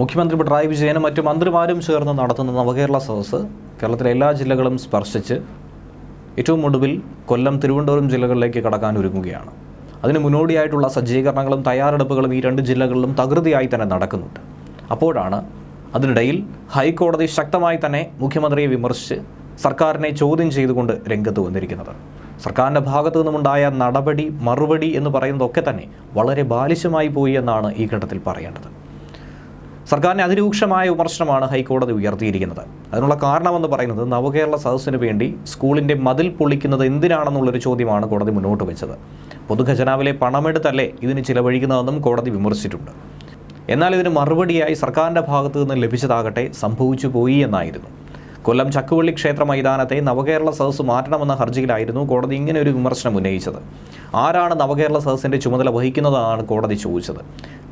മുഖ്യമന്ത്രി പിണറായി വിജയനും മറ്റു മന്ത്രിമാരും ചേർന്ന് നടത്തുന്ന നവകേരള സദസ്സ് കേരളത്തിലെ എല്ലാ ജില്ലകളും സ്പർശിച്ച് ഏറ്റവും ഒടുവിൽ കൊല്ലം തിരുവനന്തപുരം ജില്ലകളിലേക്ക് കടക്കാൻ ഒരുങ്ങുകയാണ്. അതിന് മുന്നോടിയായിട്ടുള്ള സജ്ജീകരണങ്ങളും തയ്യാറെടുപ്പുകളും ഈ രണ്ട് ജില്ലകളിലും തകൃതിയായി തന്നെ നടക്കുന്നുണ്ട്. അപ്പോഴാണ് അതിനിടയിൽ ഹൈക്കോടതി ശക്തമായി തന്നെ മുഖ്യമന്ത്രിയെ വിമർശിച്ച് സർക്കാരിനെ ചോദ്യം ചെയ്തുകൊണ്ട് രംഗത്ത് വന്നിരിക്കുന്നത്. സർക്കാരിന്റെ ഭാഗത്തു നിന്നുമുണ്ടായ നടപടി മറുപടി എന്ന് പറയുന്നതൊക്കെ തന്നെ വളരെ ബാലിശമായി പോയി എന്നാണ് ഈ ഘട്ടത്തിൽ പറയേണ്ടത്. സർക്കാരിന് അതിരൂക്ഷമായ വിമർശനമാണ് ഹൈക്കോടതി ഉയർത്തിയിരിക്കുന്നത്. അതിനുള്ള കാരണമെന്ന് പറയുന്നത് നവകേരള സദസ്സിന് വേണ്ടി സ്കൂളിന്റെ മതിൽ പൊളിക്കുന്നത് എന്തിനാണെന്നുള്ളൊരു ചോദ്യമാണ് കോടതി മുന്നോട്ട് വെച്ചത്. പൊതുഖജനാവിലെ പണമെടുത്തല്ലേ ഇതിന് ചിലവഴിക്കുന്നതെന്നും കോടതി വിമർശിച്ചിട്ടുണ്ട്. എന്നാൽ ഇതിന് മറുപടിയായി സർക്കാരിന്റെ ഭാഗത്തു നിന്ന് ലഭിച്ചതാകട്ടെ സംഭവിച്ചു പോയി എന്നായിരുന്നു. കൊല്ലം ചക്കുവള്ളി ക്ഷേത്ര മൈതാനത്തെ നവകേരള സദസ്സ് മാറ്റണമെന്ന ഹർജിയിലായിരുന്നു കോടതി ഇങ്ങനെ ഒരു വിമർശനം ഉന്നയിച്ചത്. ആരാണ് നവകേരള സദസ്സിന്റെ ചുമതല വഹിക്കുന്നതെന്നാണ് കോടതി ചോദിച്ചത്.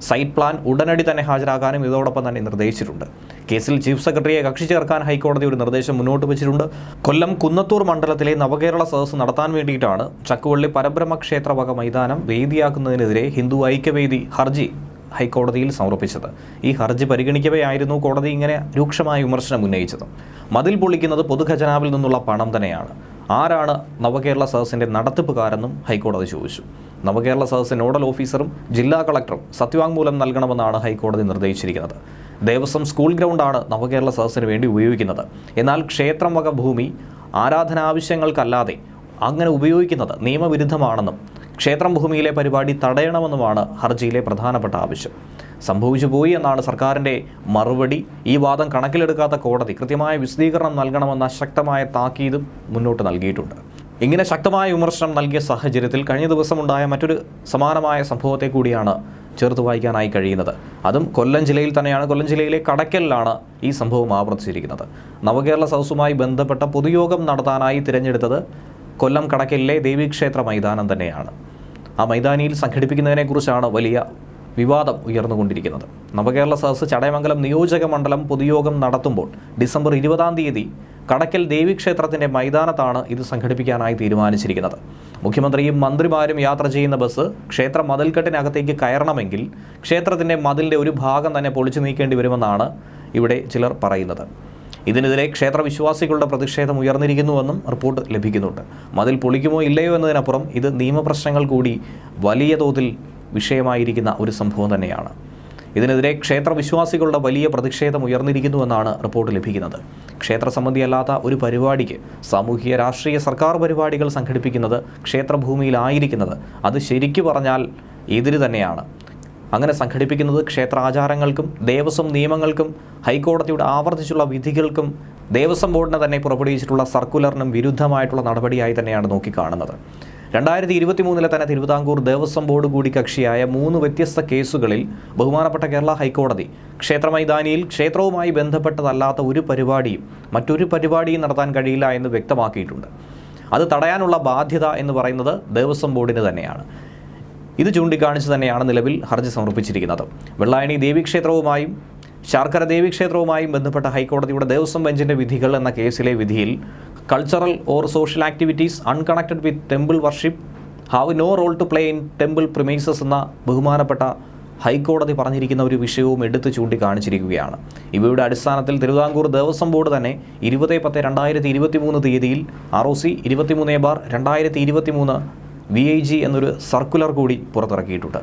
സൈറ്റ് പ്ലാൻ ഉടനടി തന്നെ ഹാജരാക്കാനും ഇതോടൊപ്പം തന്നെ നിർദ്ദേശിച്ചിട്ടുണ്ട്. കേസിൽ ചീഫ് സെക്രട്ടറിയെ കക്ഷി ചേർക്കാൻ ഹൈക്കോടതി ഒരു നിർദ്ദേശം മുന്നോട്ട് വെച്ചിട്ടുണ്ട്. കൊല്ലം കുന്നത്തൂർ മണ്ഡലത്തിലെ നവകേരള സദസ് നടത്താൻ വേണ്ടിയിട്ടാണ് ചക്കുവള്ളി പരബ്രഹ്മ ക്ഷേത്രവക മൈതാനം വേദിയാക്കുന്നതിനെതിരെ ഹിന്ദു ഐക്യവേദി ഹർജി ഹൈക്കോടതിയിൽ സമർപ്പിച്ചത്. ഈ ഹർജി പരിഗണിക്കവെയായിരുന്നു കോടതി ഇങ്ങനെ രൂക്ഷമായ വിമർശനം ഉന്നയിച്ചത്. മതിൽ പൊളിക്കുന്നത് പൊതുഖജനാവിൽ നിന്നുള്ള പണം തന്നെയാണ്. ആരാണ് നവകേരള സദസ്സിന്റെ നടത്തിപ്പുകാരെന്നും ഹൈക്കോടതി ചോദിച്ചു. നവകേരള സദസ്സ് നോഡൽ ഓഫീസറും ജില്ലാ കളക്ടറും സത്യവാങ്മൂലം നൽകണമെന്നാണ് ഹൈക്കോടതി നിർദ്ദേശിച്ചിരിക്കുന്നത്. ദേവസ്വം സ്കൂൾ ഗ്രൗണ്ടാണ് നവകേരള സദസ്സിന് വേണ്ടി ഉപയോഗിക്കുന്നത്. എന്നാൽ ക്ഷേത്രം വക ഭൂമി ആരാധനാവശ്യങ്ങൾക്കല്ലാതെ അങ്ങനെ ഉപയോഗിക്കുന്നത് നിയമവിരുദ്ധമാണെന്നും ക്ഷേത്രം ഭൂമിയിലെ പരിപാടി തടയണമെന്നുമാണ് ഹർജിയിലെ പ്രധാനപ്പെട്ട ആവശ്യം. സംഭവിച്ചു പോയി എന്നാണ് സർക്കാരിന്റെ മറുപടി. ഈ വാദം കണക്കിലെടുക്കാത്ത കോടതി കൃത്യമായ വിശദീകരണം നൽകണമെന്ന ശക്തമായ താക്കീതും മുന്നോട്ട് നൽകിയിട്ടുണ്ട്. ഇങ്ങനെ ശക്തമായ വിമർശനം നൽകിയ സാഹചര്യത്തിൽ കഴിഞ്ഞ ദിവസമുണ്ടായ മറ്റൊരു സമാനമായ സംഭവത്തെ കൂടിയാണ് ചേർത്ത് വായിക്കാനായി കഴിയുന്നത്. അതും കൊല്ലം ജില്ലയിൽ തന്നെയാണ്. കൊല്ലം ജില്ലയിലെ കടക്കലിലാണ് ഈ സംഭവം ആവർത്തിച്ചിരിക്കുന്നത്. നവകേരള സദസ്സുമായി ബന്ധപ്പെട്ട പൊതുയോഗം നടത്താനായി തിരഞ്ഞെടുത്തത് കൊല്ലം കടക്കലിലെ ദേവീക്ഷേത്ര മൈതാനം തന്നെയാണ്. ആ മൈതാനിയിൽ സംഘടിപ്പിക്കുന്നതിനെക്കുറിച്ചാണ് വലിയ വിവാദം ഉയർന്നുകൊണ്ടിരിക്കുന്നത്. നവകേരള സദസ് ചടയമംഗലം നിയോജക മണ്ഡലം പൊതുയോഗം നടത്തുമ്പോൾ ഡിസംബർ ഇരുപതാം തീയതി കടക്കൽ ദേവീക്ഷേത്രത്തിന്റെ മൈതാനത്താണ് ഇത് സംഘടിപ്പിക്കാനായി തീരുമാനിച്ചിരിക്കുന്നത്. മുഖ്യമന്ത്രിയും മന്ത്രിമാരും യാത്ര ചെയ്യുന്ന ബസ് ക്ഷേത്ര മതിൽക്കെട്ടിനകത്തേക്ക് കയറണമെങ്കിൽ ക്ഷേത്രത്തിന്റെ മതിലിന്റെ ഒരു ഭാഗം തന്നെ പൊളിച്ചു നീക്കേണ്ടി വരുമെന്നാണ് ഇവിടെ ചിലർ പറയുന്നത്. ഇതിനെതിരെ ക്ഷേത്ര വിശ്വാസികളുടെ പ്രതിഷേധം ഉയർന്നിരിക്കുന്നുവെന്നും റിപ്പോർട്ട് ലഭിക്കുന്നുണ്ട്. മതിൽ പൊളിക്കുമോ ഇല്ലയോ എന്നതിനപ്പുറം ഇത് നിയമപ്രശ്നങ്ങൾ കൂടി വലിയ തോതിൽ വിഷയമായിരിക്കുന്ന ഒരു സംഭവം തന്നെയാണ്. ഇതിനെതിരെ ക്ഷേത്ര വിശ്വാസികളുടെ വലിയ പ്രതിഷേധം ഉയർന്നിരിക്കുന്നുവെന്നാണ് റിപ്പോർട്ട് ലഭിക്കുന്നത്. ക്ഷേത്ര സംബന്ധിയല്ലാത്ത ഒരു പരിപാടിക്ക് സാമൂഹിക രാഷ്ട്രീയ സർക്കാർ പരിപാടികൾ സംഘടിപ്പിക്കുന്നത് ക്ഷേത്രഭൂമിയിലായിരിക്കുന്നത് അത് ശരിക്കു പറഞ്ഞാൽ എതിര് തന്നെയാണ്. അങ്ങനെ സംഘടിപ്പിക്കുന്നത് ക്ഷേത്രാചാരങ്ങൾക്കും ദേവസ്വം നിയമങ്ങൾക്കും ഹൈക്കോടതിയുടെ ആവർത്തിച്ചുള്ള വിധികൾക്കും ദേവസ്വം ബോർഡിനെ തന്നെ പുറപ്പെടുവിച്ചിട്ടുള്ള സർക്കുലറിനും വിരുദ്ധമായിട്ടുള്ള നടപടിയായി തന്നെയാണ് നോക്കിക്കാണുന്നത്. രണ്ടായിരത്തി ഇരുപത്തി മൂന്നിലെ തന്നെ തിരുവിതാംകൂർ ദേവസ്വം ബോർഡ് കൂടി കക്ഷിയായ മൂന്ന് വ്യത്യസ്ത കേസുകളിൽ ബഹുമാനപ്പെട്ട കേരള ഹൈക്കോടതി ക്ഷേത്ര മൈതാനിയിൽ ക്ഷേത്രവുമായി ബന്ധപ്പെട്ടതല്ലാത്ത ഒരു പരിപാടിയും മറ്റൊരു പരിപാടിയും നടത്താൻ കഴിയില്ല എന്ന് വ്യക്തമാക്കിയിട്ടുണ്ട്. അത് തടയാനുള്ള ബാധ്യത എന്ന് പറയുന്നത് ദേവസ്വം ബോർഡിന് തന്നെയാണ്. ഇത് ചൂണ്ടിക്കാണിച്ച് തന്നെയാണ് നിലവിൽ ഹർജി സമർപ്പിച്ചിരിക്കുന്നത്. വെള്ളായണി ദേവീക്ഷേത്രവുമായും ശാർക്കര ദേവീക്ഷേത്രവുമായും ബന്ധപ്പെട്ട ഹൈക്കോടതിയുടെ ദേവസ്വം ബെഞ്ചിന്റെ വിധികൾ എന്ന കേസിലെ വിധിയിൽ cultural or social activities unconnected with temple worship have no role to play in temple premises എന്ന ബഹുമാനപ്പെട്ട ഹൈക്കോടതി പറഞ്ഞിരിക്കുന്ന ഒരു വിഷയവും എടുത്തു ചൂണ്ടിക്കാണിച്ചിരിക്കുകയാണ്. ഇവയുടെ അടിസ്ഥാനത്തിൽ തിരുവിതാംകൂർ ദേവസ്വം ബോർഡ് തന്നെ ഇരുപത് പത്ത് രണ്ടായിരത്തി ഇരുപത്തി മൂന്ന് തീയതിയിൽ ആർ ഒ സി ഇരുപത്തിമൂന്ന് ബാർ രണ്ടായിരത്തി ഇരുപത്തി മൂന്ന് വി എന്നൊരു സർക്കുലർ കൂടി പുറത്തിറക്കിയിട്ടുണ്ട്.